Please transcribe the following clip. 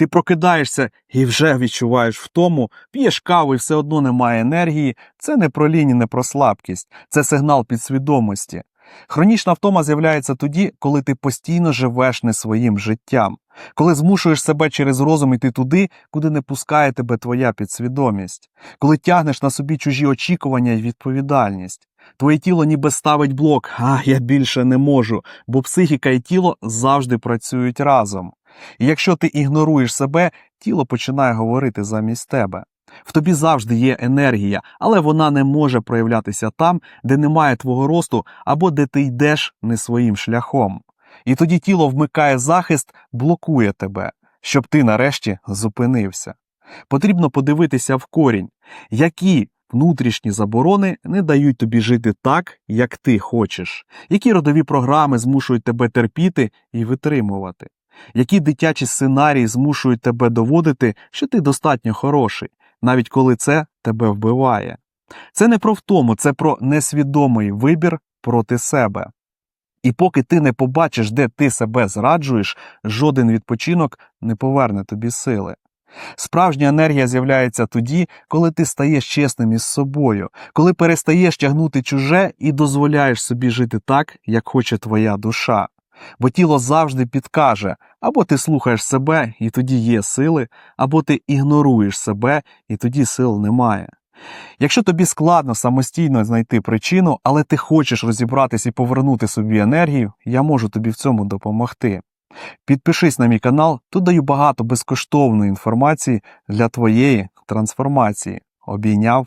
Ти прокидаєшся і вже відчуваєш втому, п'єш каву і все одно немає енергії. Це не про лінь, не про слабкість, це сигнал підсвідомості. Хронічна втома з'являється тоді, коли ти постійно живеш не своїм життям, коли змушуєш себе через розум йти туди, куди не пускає тебе твоя підсвідомість, коли тягнеш на собі чужі очікування і відповідальність. Твоє тіло ніби ставить блок, а я більше не можу, бо психіка і тіло завжди працюють разом. І якщо ти ігноруєш себе, тіло починає говорити замість тебе. В тобі завжди є енергія, але вона не може проявлятися там, де немає твого росту або де ти йдеш не своїм шляхом. І тоді тіло вмикає захист, блокує тебе, щоб ти нарешті зупинився. Потрібно подивитися в корінь, які внутрішні заборони не дають тобі жити так, як ти хочеш, які родові програми змушують тебе терпіти і витримувати, які дитячі сценарії змушують тебе доводити, що ти достатньо хороший, навіть коли це тебе вбиває. Це не про втому, це про несвідомий вибір проти себе. І поки ти не побачиш, де ти себе зраджуєш, жоден відпочинок не поверне тобі сили. Справжня енергія з'являється тоді, коли ти стаєш чесним із собою, коли перестаєш тягнути чуже і дозволяєш собі жити так, як хоче твоя душа. Бо тіло завжди підкаже, або ти слухаєш себе, і тоді є сили, або ти ігноруєш себе, і тоді сил немає. Якщо тобі складно самостійно знайти причину, але ти хочеш розібратись і повернути собі енергію, я можу тобі в цьому допомогти. Підпишись на мій канал, тут даю багато безкоштовної інформації для твоєї трансформації. Обійняв